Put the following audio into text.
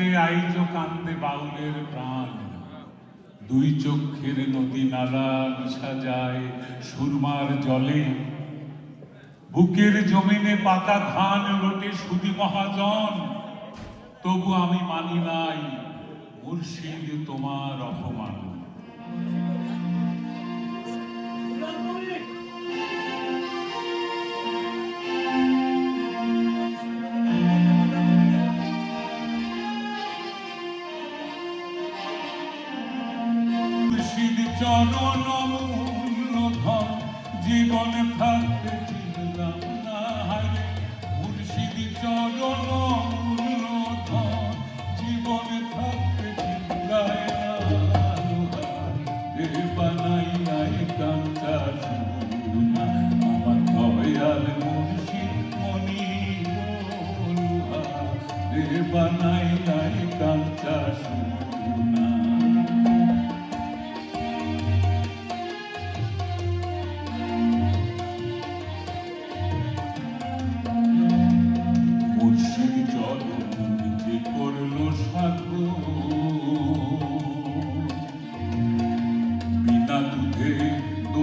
কান্দে আইজ কান্দে বাউলের প্রাণ। দুই চক্ষের নদী নালা মিশা যায় সুরমার জলে। বুকের জমিনে পাতা ধান লোটে সুদি মহাজন। তবু আমি মানি নাই মুর্শিদ তোমার অপমান। চরণ মূল্য ধন জীবন থাকতে চিনলাম না হারে মুর্শিদ চরণ মূল্য ধন জীবন থাকতে বানাই নাই কাঞ্চা আমার বানাই নাই παντού. Πίνα του τέ, το